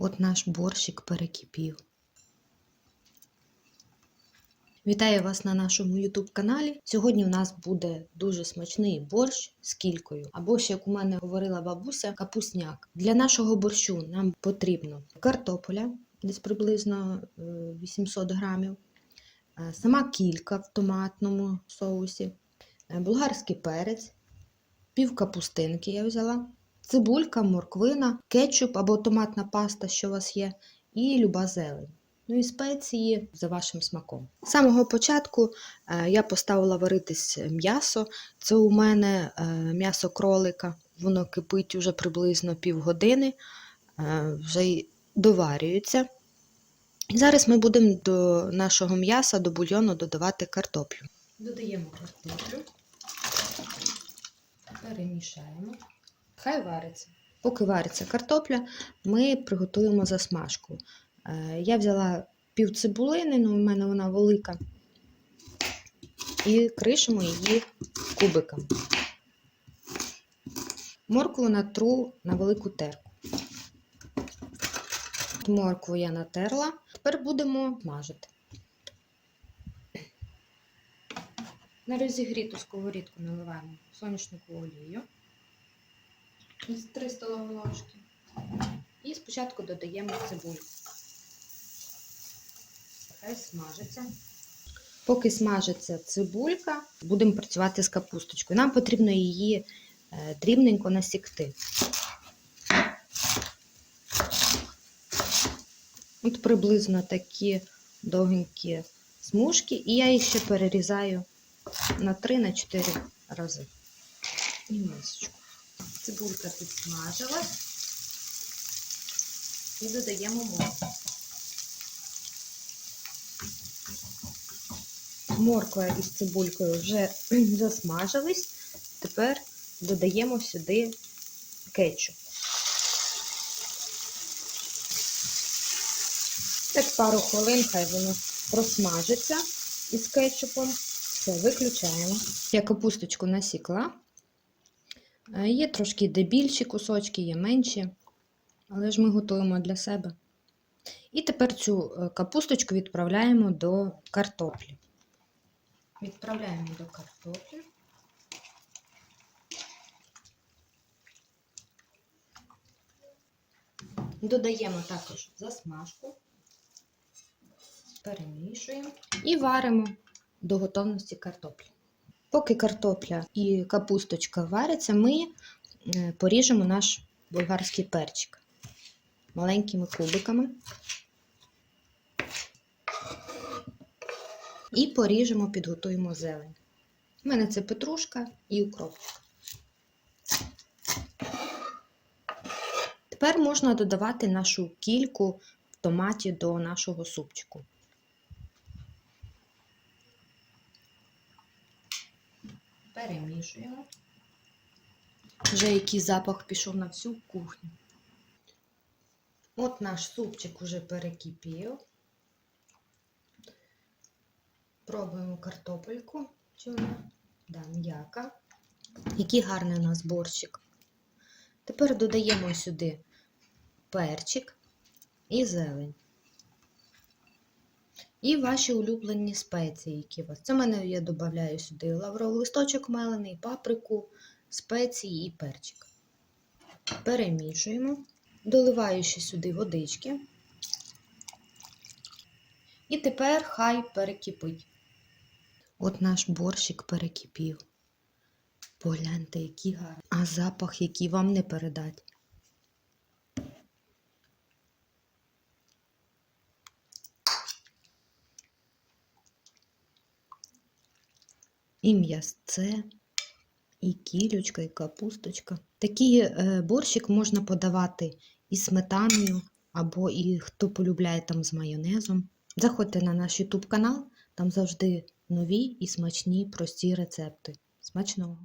От наш борщик перекипів. Вітаю вас на нашому YouTube каналі. Сьогодні у нас буде дуже смачний борщ з кількою, або ще, як у мене говорила бабуся, капусняк. Для нашого борщу нам потрібно картополя, десь приблизно е, 800 грамів, е, сама кілька в томатному соусі, е, болгарський перець, пів капустинки я взяла, цибулька, морквина, кетчуп або томатна паста, що у вас є, і люба зелень. Ну і спеції за вашим смаком. З самого початку е, я поставила варитись м'ясо. Це у мене е, м'ясо кролика. Воно кипить уже приблизно півгодини, е, вже й доварюється. Зараз ми будемо до нашого м'яса, до бульйону додавати картоплю. Додаємо картоплю, перемішаємо. Хай вариться. Поки вариться картопля, ми приготуємо засмажку. Е, Я взяла пів цибулини, ну в мене вона велика, і кришимо її кубиками. Моркву натру на велику терку. Моркву я натерла, тепер будемо мажити. На розігріту сковорідку наливаємо соняшникову олію 3 столові ложки. І спочатку додаємо цибульку. Хай смажиться. Поки смажиться цибулька, будемо працювати з капусточкою. Нам потрібно її е, дрібненько насікти. От приблизно такі довгенькі смужки, і я їх ще перерізаю на 3-4 рази. І мисочку. Цибулька підсмажилась і додаємо моркву. Морква із цибулькою вже засмажились. Тепер додаємо сюди кетчуп. Так пару хвилин хай воно просмажиться із кетчупом. Все, виключаємо. Я капусточку насікла. Е, Є трошки де більші кусочки, є менші, але ж ми готуємо для себе. І тепер цю е, капусточку відправляємо до картоплі. Відправляємо до картоплі. Додаємо також засмажку, перемішуємо і варимо до готовності картоплі. Поки картопля і капусточка варяться, ми е, поріжемо наш болгарський перчик маленькими кубиками. І поріжемо, підготуємо зелень. У мене це петрушка і укропчик. Тепер можна додавати нашу кільку в томаті до нашого супчику. Перемішуємо. Вже який запах пішов на всю кухню. От наш супчик уже перекипів. Пробуємо картопельку. Чи? Да, м'яка. Який гарний у нас борщик. Тепер додаємо сюди перчик і зелень. І ваші улюблені спеції, які у вас. Це в мене я додаю сюди лавровий листочок мелений, паприку, спеції і перчик. Перемішуємо, доливаю ще сюди водички. І тепер хай перекипить. От наш борщик перекипів. Погляньте, який гарний. А запах, який вам не передать. І м'ясце, і кілючка, і капусточка. Такий е, борщик можна подавати і сметаною, або і хто полюбляє там з майонезом. Заходьте на наш YouTube канал, там завжди нові і смачні прості рецепти. Смачного!